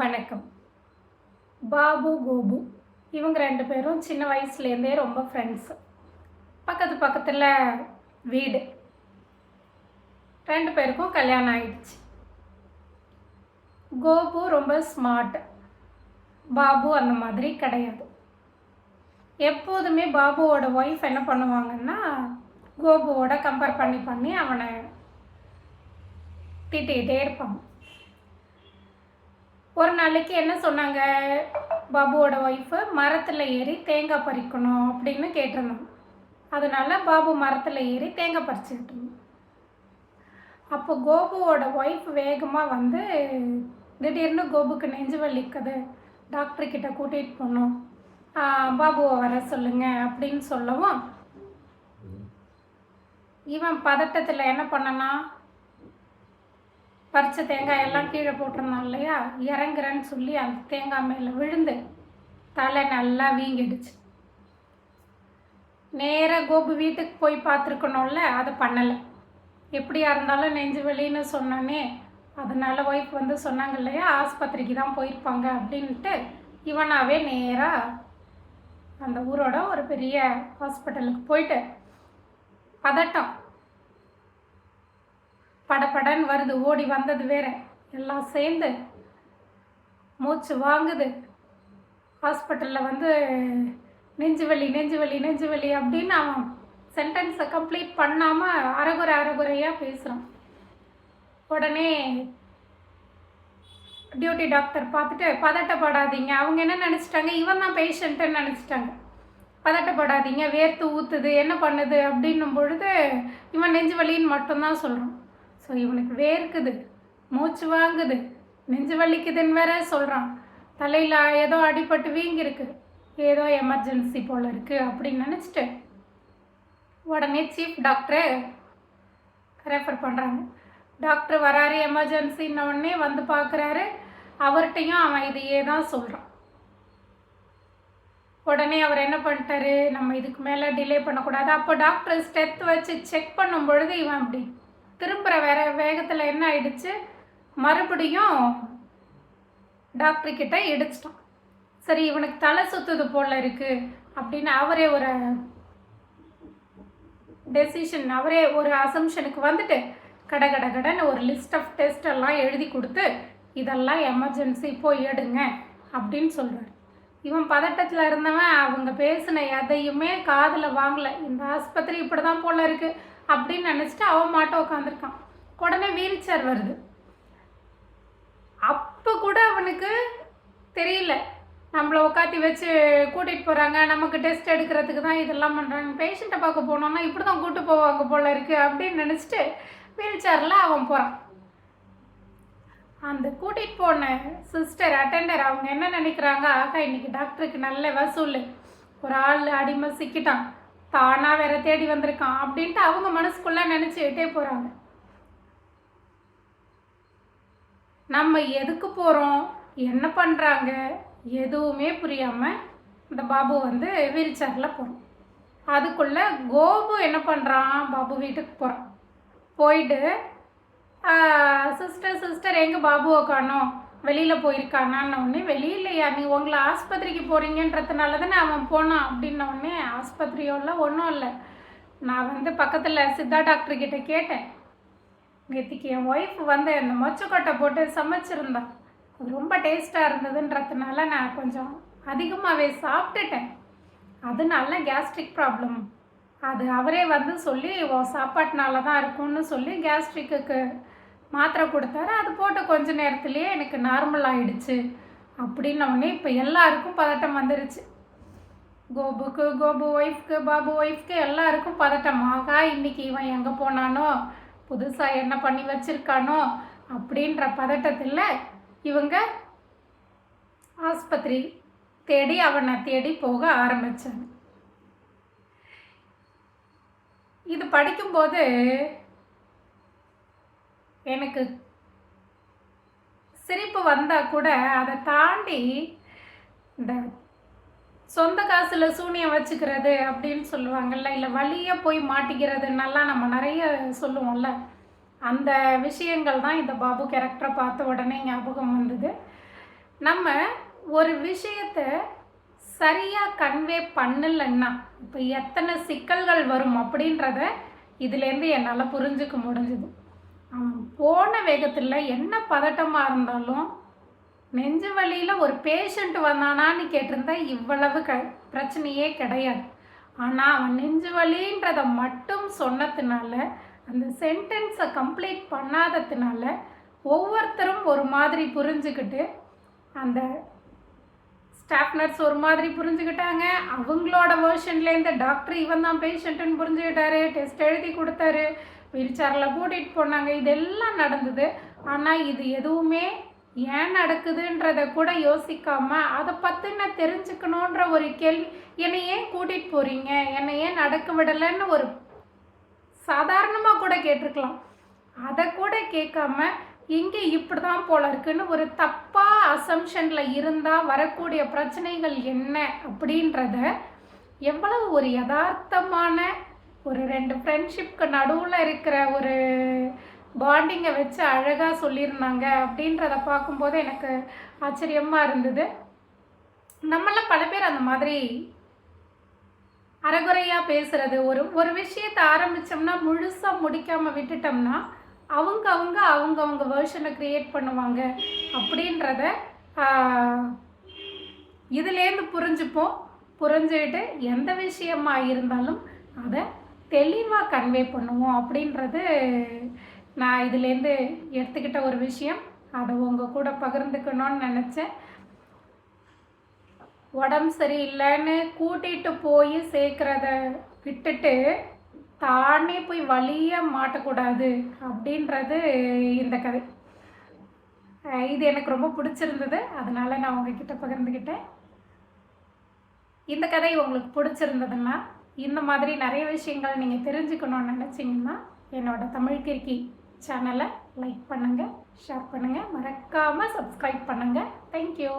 வணக்கம். பாபு கோபு இவங்க ரெண்டு பேரும் சின்ன வயசுலேருந்தே ரொம்ப ஃப்ரெண்ட்ஸு பக்கத்து பக்கத்தில் வீடு. ரெண்டு பேருக்கும் கல்யாணம் ஆயிடுச்சு. கோபு ரொம்ப ஸ்மார்ட் பாபு அந்த மாதிரி கிடையாது. எப்போதுமே பாபுவோட ஒய்ஃப் என்ன பண்ணுவாங்கன்னா கோபுவோட கம்பேர் பண்ணி பண்ணி அவனை திட்டிகிட்டே இருப்பாங்க. ஒரு நாளைக்கு என்ன சொன்னாங்க? பாபுவோட ஒய்ஃபு மரத்தில் ஏறி தேங்காய் பறிக்கணும் அப்படின்னு கேட்டிருந்தோம் அதனால பாபு மரத்தில் ஏறி தேங்காய் பறிச்சுக்கிட்டு இருந்தான் அப்போ கோபுவோட ஒய்ஃப் வேகமாக வந்து திடீர்னு கோபுக்கு நெஞ்சு வலிக்குது. டாக்டர்கிட்ட கூட்டிகிட்டு போகணும். பாபுவை வர சொல்லுங்க அப்படின்னு சொல்லவும் இவன் பதட்டத்தில் என்ன பண்ணனா பறித்த தேங்காய் எல்லாம் கீழே போட்டிருந்தான் இல்லையா? இறங்குறேன்னு சொல்லி அந்த தேங்காய் மேலே விழுந்து தலை நல்லா வீங்கிடுச்சு. நேராக கோபு வீட்டுக்கு போய் பார்த்துருக்கணும்ல அதை பண்ணலை. எப்படியா இருந்தாலும் நெஞ்சு வலின்னு சொன்னானே அதனால் ஒய்ஃப் வந்து சொன்னாங்க இல்லையா ஆஸ்பத்திரிக்கு தான் போயிருப்பாங்க அப்படின்ட்டு இவனாவே நேராக அந்த ஊரோட ஒரு பெரிய ஹாஸ்பிட்டலுக்கு போயிட்டு பதட்டம். படபடன்னு வருது ஓடி வந்தது வேற. எல்லாம் சேர்ந்து மூச்சு வாங்குது. ஹாஸ்பிட்டலில் வந்து நெஞ்சு வலி நெஞ்சு வலி நெஞ்சு வலி அப்படின்னு அவன் சென்டென்ஸை கம்ப்ளீட் பண்ணாமல் அறகுறை அறகுறையாக பேசுகிறான் உடனே டியூட்டி டாக்டர் பார்த்துட்டு பதட்டப்படாதீங்க. அவங்க என்ன நினச்சிட்டாங்க? இவன் தான் பேஷண்ட்டுன்னு நினச்சிட்டாங்க. பதட்டப்படாதீங்க. வேர்த்து ஊற்றுது என்ன பண்ணுது? அப்படின்னும் பொழுது இவன் நெஞ்சு வலின்னு மட்டும்தான் சொல்கிறான் ஸோ இவனுக்கு வேர்க்குது மூச்சு வாங்குது. நெஞ்சு வலிக்குதுன்னு வேற சொல்கிறான் தலையில் ஏதோ அடிபட்டு வீங்கிருக்கு. ஏதோ எமர்ஜென்சி போல் இருக்குது அப்படின்னு நினச்சிட்டு உடனே சீஃப் டாக்டரை ரெஃபர் பண்ணுறாங்க டாக்டர் வராரு எமர்ஜென்சின்ன உடனே வந்து பார்க்குறாரு அவர்கிட்டையும் அவன் இதையே தான் சொல்கிறான் உடனே அவர் என்ன பண்ணிட்டாரு? நம்ம இதுக்கு மேலே டிலே பண்ணக்கூடாது. அப்போ டாக்டர் ஸ்டெத் வச்சு செக் பண்ணும் பொழுது இவன் அப்படி திரும்புகிற வேற வேகத்தில் என்ன ஆயிடுச்சு? மறுபடியும் டாக்டர்கிட்ட இடிச்சிட்டான். சரி இவனுக்கு தலை சுத்துது போல இருக்குது அப்படின்னு அவரே ஒரு டெசிஷன் அவரே ஒரு அசம்ஷனுக்கு வந்துட்டு கட கட கடன்னு ஒரு லிஸ்ட் ஆஃப் டெஸ்ட் எல்லாம் எழுதி கொடுத்து இதெல்லாம் எமர்ஜென்சி போய் எடுங்க அப்படின்னு சொல்கிறார் இவன் பதட்டத்தில் இருந்தவன் அவங்க பேசின எதையுமே காதில் வாங்கலை. இந்த ஆஸ்பத்திரி இப்படி தான் போல இருக்குது அப்படின்னு நினச்சிட்டு அவன் மாட்ட உட்காந்துருக்கான் உடனே வீல் சேர் வருது. அப்போ கூட அவனுக்கு தெரியல. நம்மளை உட்காத்தி வச்சு கூட்டிகிட்டு போகிறாங்க நமக்கு டெஸ்ட் எடுக்கிறதுக்கு தான் இதெல்லாம் பண்ணுறாங்க பேஷண்ட்டை பார்க்க போனோம்னா இப்படி தான் கூட்டு போவாங்க போல இருக்குது அப்படின்னு நினச்சிட்டு வீல் சேரில் அவன் போகிறான் அந்த கூட்டிகிட்டு போன சிஸ்டர் அட்டெண்டர் அவங்க என்ன நினைக்கிறாங்க? ஆகா இன்றைக்கி டாக்டருக்கு நல்ல வசூல். ஒரு ஆள் அடிமை சிக்கிட்டான். தானாக வேற தேடி வந்திருக்கான் அப்படின்ட்டு அவங்க மனசுக்குள்ளே நினச்சிக்கிட்டே போகிறாங்க நம்ம எதுக்கு போகிறோம் என்ன பண்ணுறாங்க எதுவுமே புரியாமல் இந்த பாபு வந்து வீல் சேரில் போகிறோம் அதுக்குள்ளே கோபு என்ன பண்ணுறான் பாபு வீட்டுக்கு போகிறான் போயிட்டு சிஸ்டர் சிஸ்டர் எங்கே பாபுவை காணோம்? வெளியில் போயிருக்கானான்னு உடனே வெளியிலையா? நீ உங்களை ஆஸ்பத்திரிக்கு போகிறீங்கன்றதுனால தானே அவன் போனான்? அப்படின்ன உடனே ஆஸ்பத்திரியோ இல்லை ஒன்றும் இல்லை. நான் வந்து பக்கத்தில் சித்தா டாக்டர் கிட்ட கேட்டேன். நேற்றுக்கு என் ஒய்ஃப் வந்து அந்த மொச்சக்கொட்டை போட்டு சமைச்சிருந்தான் அது ரொம்ப டேஸ்ட்டாக இருந்ததுன்றதுனால நான் கொஞ்சம் அதிகமாகவே சாப்பிட்டுட்டேன். அதனால கேஸ்ட்ரிக் ப்ராப்ளம் அது அவரே வந்து சொல்லி உன் சாப்பாட்டுனால தான் இருக்கும்னு சொல்லி கேஸ்ட்ரிக்கு மாத்திரை கொடுத்தாரு. அது போட்ட கொஞ்ச நேரத்துலேயே எனக்கு நார்மல் ஆயிடுச்சு. அப்படின்னோடனே இப்போ எல்லாருக்கும் பதட்டம் வந்துருச்சு. கோபுக்கு கோபு ஒய்ஃப்க்கு பாபு ஒய்ஃப்க்கு எல்லாருக்கும் பதட்டம். ஆகா இன்னைக்கு இவன் எங்கே போனானோ? புதுசாக என்ன பண்ணி வச்சுருக்கானோ? அப்படின்ற பதட்டத்தில் இவங்க ஆஸ்பத்திரி தேடி அவனை தேடி போக ஆரம்பித்தாங்க இது படிக்கும்போது எனக்கு சிரிப்பு வந்தால் கூட அதை தாண்டி இந்த சொந்த காசில் சூனியம் வச்சுக்கிறது அப்படின்னு சொல்லுவாங்கல்ல இல்லை வழியாக போய் மாட்டிக்கிறதுன்னெல்லாம் நம்ம நிறைய சொல்லுவோம்ல. அந்த விஷயங்கள் தான் இந்த பாபு கேரக்டரை பார்த்த உடனே ஞாபகம் வந்தது. நம்ம ஒரு விஷயத்தை சரியாக கன்வே பண்ணலைன்னா இப்போ எத்தனை சிக்கல்கள் வரும் அப்படின்றத இதுலேருந்து என்னால் புரிஞ்சுக்க முடிஞ்சுது. போன வேகத்தில் என்ன பதட்டமாக இருந்தாலும் நெஞ்சு வலியில் ஒரு பேஷண்ட் வந்தானான்னு கேட்டிருந்தா இவ்வளவு க பிரச்சனையே கிடையாது. ஆனால் அவன் நெஞ்சு வலின்றதை மட்டும் சொன்னதுனால அந்த சென்டென்ஸை கம்ப்ளீட் பண்ணாததுனால ஒவ்வொருத்தரும் ஒரு மாதிரி புரிஞ்சுக்கிட்டு அந்த ஸ்டாஃப் நர்ஸ் ஒரு மாதிரி புரிஞ்சுக்கிட்டாங்க அவங்களோட வேர்ஷன்லேருந்து டாக்டர் இவன் தான் பேஷண்ட்டுன்னு புரிஞ்சுக்கிட்டாரு டெஸ்ட் எழுதி கொடுத்தாரு. வீல் சேரில் கூட்டிகிட்டு போனாங்க. இதெல்லாம் நடந்தது. ஆனால் இது எதுவுமே ஏன் நடக்குதுன்றத கூட யோசிக்காம அதை பற்றின தெரிஞ்சுக்கணுன்ற ஒரு கேள்வி என்னை ஏன் கூட்டிகிட்டு போகிறீங்க என்னை ஏன் நடக்க விடலைன்னு ஒரு சாதாரணமாக கூட கேட்டிருக்கலாம். அதை கூட கேட்காம இங்கே இப்படி தான் போல இருக்குன்னு ஒரு தப்பாக அசம்ஷனில் இருந்தால் வரக்கூடிய பிரச்சனைகள் என்ன அப்படின்றத எவ்வளவு ஒரு யதார்த்தமான ஒரு ரெண்டு ஃப்ரெண்ட்ஷிப்க்கு நடுவில் இருக்கிற ஒரு பாண்டிங்கை வச்சு அழகாக சொல்லியிருந்தாங்க அப்படின்றத பார்க்கும்போது எனக்கு ஆச்சரியமாக இருந்தது. நம்மளாம் பல பேர் அந்த மாதிரி அறகுறையாக பேசுகிறது ஒரு ஒரு விஷயத்தை ஆரம்பித்தோம்னா முழுசாக முடிக்காமல் விட்டுட்டோம்னா அவங்க அவங்க அவங்க அவங்க வேர்ஷனை க்ரியேட் பண்ணுவாங்க அப்படின்றத இதுலேருந்து புரிஞ்சுப்போம். புரிஞ்சுக்கிட்டு எந்த விஷயமா இருந்தாலும் அதை தெளிவாக கன்வே பண்ணுவோம் அப்படின்றது நான் இதுலேருந்து எடுத்துக்கிட்ட ஒரு விஷயம். அதை உங்கள் கூட பகிர்ந்துக்கணும்னு நினச்சேன். உடம்பு சரியில்லைன்னு கூட்டிகிட்டு போய் சேர்க்குறத விட்டுட்டு தானே போய் வழியாக மாட்டக்கூடாது அப்படின்றது இந்த கதை. இது எனக்கு ரொம்ப பிடிச்சிருந்தது. அதனால் நான் உங்ககிட்ட பகிர்ந்துக்கிட்டேன். இந்த கதை உங்களுக்கு பிடிச்சிருந்ததுன்னா இந்த மாதிரி நிறைய விஷயங்கள் நீங்கள் தெரிஞ்சுக்கணும்னு நினச்சிங்கன்னா என்னோட தமிழ் கிரிக்கி சேனலை லைக் பண்ணுங்கள் ஷேர் பண்ணுங்கள் மறக்காமல் சப்ஸ்கிரைப் பண்ணுங்கள் தேங்க்யூ